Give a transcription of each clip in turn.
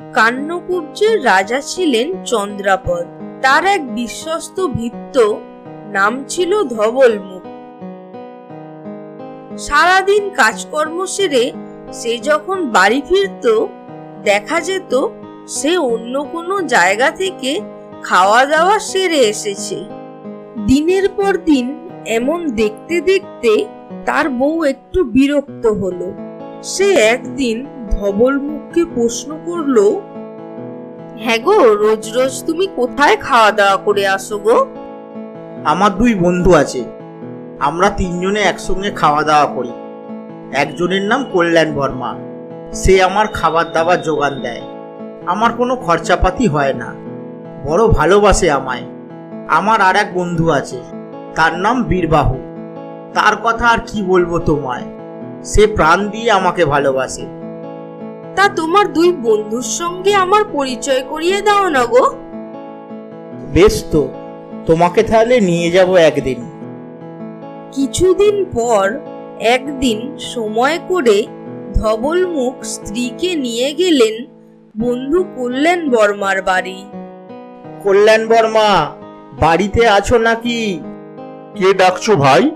কান্নকুব্জের রাজা ছিলেন চন্দ্রাপদ। তার এক বিশ্বস্ত ভৃত্য নাম ছিল ধবলমুখ। সারাদিন কাজকর্ম সেরে সে যখন বাড়ি ফিরত, দেখা যেত সে অন্য কোনো জায়গা থেকে খাওয়া দাওয়া সেরে এসেছে। দিনের পর দিন এমন দেখতে দেখতে তার বউ একটু বিরক্ত হলো। সে একদিন ধবলমুখকে প্রশ্ন করল হ্যাঁ গো রোজ রোজ তুমি কোথায় খাওয়া দাওয়া করে আসো গো? আমার দুই বন্ধু আছে। আমরা তিনজনে একসঙ্গে খাওয়া দাওয়া করি। একজনের নাম কল্যাণ বর্মা। সে আমার খাবার দাবার যোগান দেয়। আমার কোনো খরচাপাতি হয় না। বড় ভালোবাসে আমায়। আমার আর এক বন্ধু আছে। তার নাম বীরবাহু। তার কথা আর কি বলব তোমায়? সে প্রাণ দিয়ে আমাকে ভালোবাসে। তা তোমার দুই বন্ধুর সঙ্গে আমার পরিচয় করিয়ে দাও না গো। বেশ তো তোমাকে তাহলে নিয়ে যাব একদিন। কিছুদিন পর একদিন সময় করে ধবলমুখ স্ত্রীকে নিয়ে গেলেন বন্ধু কল্যাণ বর্মার বাড়ি। কল্যাণ বর্মা বাড়িতে আছো নাকি? কে ডাকছো ভাই?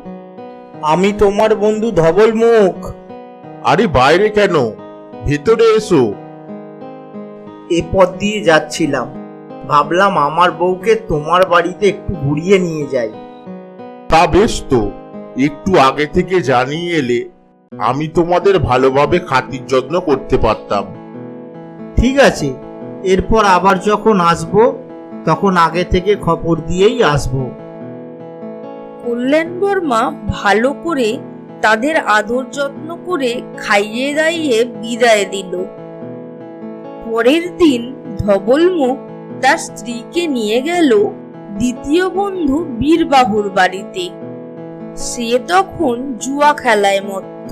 আমি তোমার বন্ধু ধবল মুখ। আরে বাইরে কেন? ভেতরে এসো। এ পথ দিয়ে যাচ্ছিলাম। ভাবলাম আমার বউকে তোমার বাড়িতে একটু ঘুরিয়ে নিয়ে যাই। তা বেশ তো। একটু আগে থেকে জানিয়ে এলে আমি তোমাদের ভালোভাবে খাতির যত্ন করতে পারতাম। ঠিক আছে এরপর আবার যখন আসব তখন আগে থেকে খবর দিয়েই আসব। কল্যাণ বর্মা ভালো করে তাদের আদর যত্ন করে খাইয়ে দাইয়ে বিদায় দিল। পরের দিন ধবলমুখ তার স্ত্রীকে নিয়ে গেল দ্বিতীয় বন্ধু বীরবাহুর বাড়িতে। সে তখন জুয়া খেলায় মত্ত।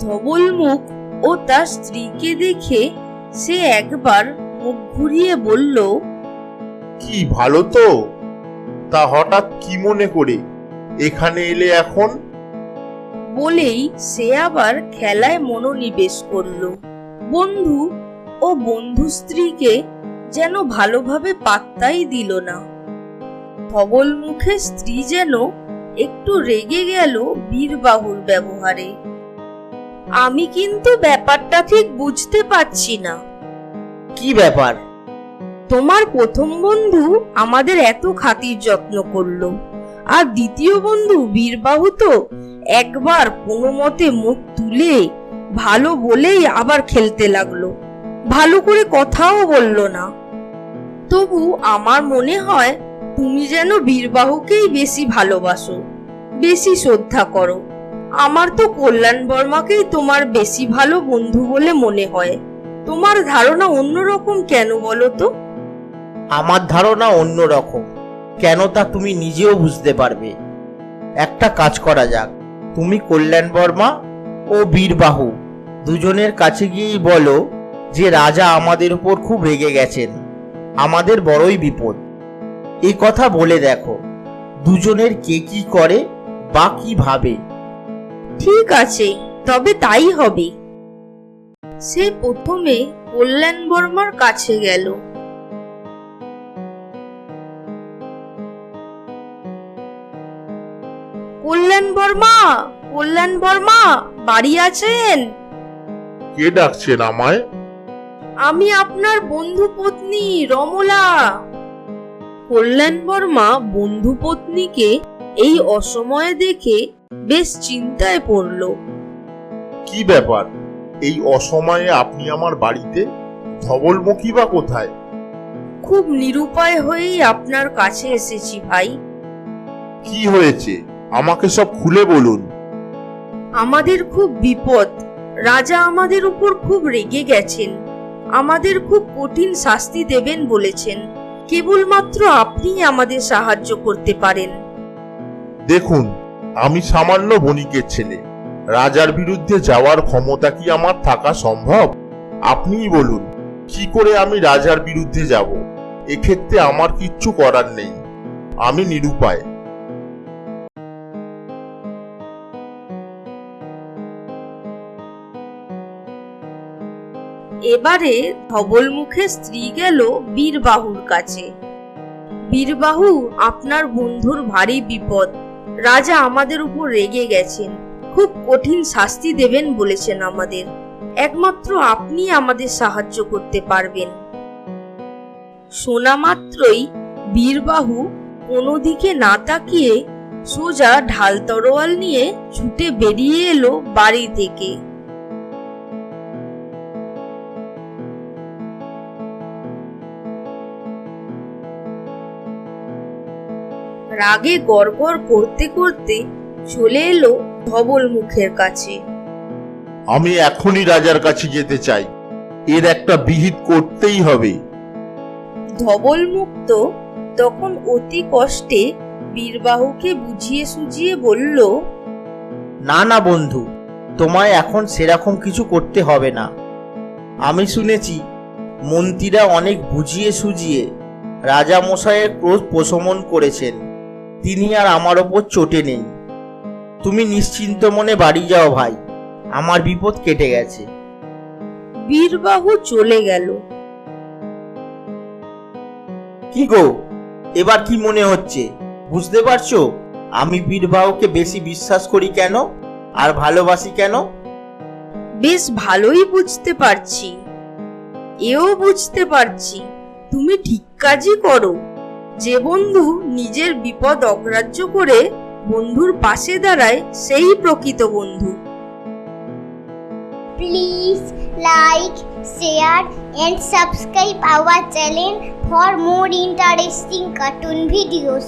ধবলমুখ ও তার স্ত্রীকে দেখে সে একবার মুখ ঘুরিয়ে বলল, কি ভালো তো? তা হঠাৎ কি মনে করে? এখানে এলে এখন? বলেই সে আবার খেলায় মনোনিবেশ করল। বন্ধু ও বন্ধু স্ত্রীকে যেন ভালোভাবে পাত্তাই দিল না। ধবল মুখে স্ত্রী যেন একটু রেগে গেল বীরবাহুর ব্যবহারে। আমি কিন্তু ব্যাপারটা ঠিক বুঝতে পারছি না। কি ব্যাপার? তোমার প্রথম বন্ধু আমাদের এত খাতির যত্ন করল। আর দ্বিতীয় বন্ধু বীরবাহু তো একবার কোনো মতে মুখ তুলে ভালো বলেই আবার খেলতে লাগল। ভালো করে কথাও বলল না। তবু আমার মনে হয় তুমি যেন বীরবাহুকেই বেশি ভালোবাসো, বেশি শ্রদ্ধা করো। আমার তো কল্যাণ বর্মাকেই তোমার বেশি ভালো বন্ধু বলে মনে হয়। তোমার ধারণা অন্যরকম কেন বলো তো? আমার ধারণা অন্য রকম কেন তা তুমি নিজেও বুঝতে পারবে। একটা কাজ করা যাক। তুমি কল্যাণ বর্মা ও বীরবাহু দুজনের কাছে গিয়েই বলো যে রাজা আমাদের উপর খুব রেগে গেছেন। আমাদের বড়ই বিপদ। এই কথা বলে দেখো, দুজনের কে কি করে বা কি ভাবে। ঠিক আছে, তবে তাই হবে। সে প্রথমে কল্যাণ বর্মার কাছে গেল। কল্যাণ বর্মা কল্যাণ বর্মা বাড়ি আছেন? কে ডাকছেন আমায়? আমি আপনার বন্ধু পত্নী রমলা। কল্যাণ বর্মা বন্ধু পত্নীকে এই অসময়ে দেখে বেশ চিন্তায় পড়ল। কি ব্যাপার? এই অসময়ে আপনি আমার বাড়িতে? ধবলমুখী বা কোথায়? খুব নিরুপায় হয়েই আপনার কাছে এসেছি ভাই। কি হয়েছে? আমাকে সব খুলে বলুন। আমাদের খুব বিপদ। রাজা আমাদের উপর খুব রেগে গেছেন। আমাদের খুব কঠিন শাস্তি দেবেন বলেছেন। কেবলমাত্র আপনিই আমাদের সাহায্য করতে পারেন। দেখুন আমি সামান্য বণিকের ছেলে। রাজার বিরুদ্ধে যাওয়ার ক্ষমতা কি আমার থাকা সম্ভব? আপনিই বলুন কি করে আমি রাজার বিরুদ্ধে যাব? এক্ষেত্রে আমার কিচ্ছু করার নেই। আমি নিরুপায়। এবারে ধবল মুখে স্ত্রী গেল বীরবাহুর কাছে। বীরবাহু, আপনার বন্ধুর ভারী বিপদ। রাজা আমাদের উপর রেগে গেছেন। খুব কঠিন শাস্তি দেবেন বলেছেন আমাদের। একমাত্র আপনি আমাদের সাহায্য করতে পারবেন। শোনা মাত্রই বীরবাহু কোনো দিকে না তাকিয়ে সোজা ঢাল তরোয়াল নিয়ে ছুটে বেরিয়ে এলো বাড়ি থেকে। রাগে গড়গড় করতে করতে চলে এলো ধবল মুখের কাছে। আমি এখনই রাজার কাছে যেতে চাই। এর একটা বিহিত করতেই হবে। ধবল মুক্ত তখন অতি কষ্টে বীরবাহুকে বুঝিয়ে সুঝিয়ে বলল না না বন্ধু তোমায় এখন সেরকম কিছু করতে হবে না। আমি শুনেছি মন্ত্রীরা অনেক বুঝিয়ে সুঝিয়ে রাজা মশাইয়ের ক্রোধ প্রশমন করেছেন। তিনি আর আমার ওপর চটে নেই। তুমি নিশ্চিন্ত মনে বাড়ি যাও ভাই আমার বিপদ কেটে গেছে। বীরবাহু চলে গেল। কি গো এবার কি মনে হচ্ছে? বুঝতে পারছ? আমি বীরবাহুকে বেশি বিশ্বাস করি কেন? আর ভালোবাসি কেন? বেশ ভালোই বুঝতে পারছি। এও বুঝতে পারছি। তুমি ঠিক কাজই করো। যে বন্ধু নিজের বিপদ অগ্রাহ্য করে বন্ধুর পাশে দাঁড়ায়, সেই প্রকৃত বন্ধু। Please like share and subscribe our channel for more interesting cartoon videos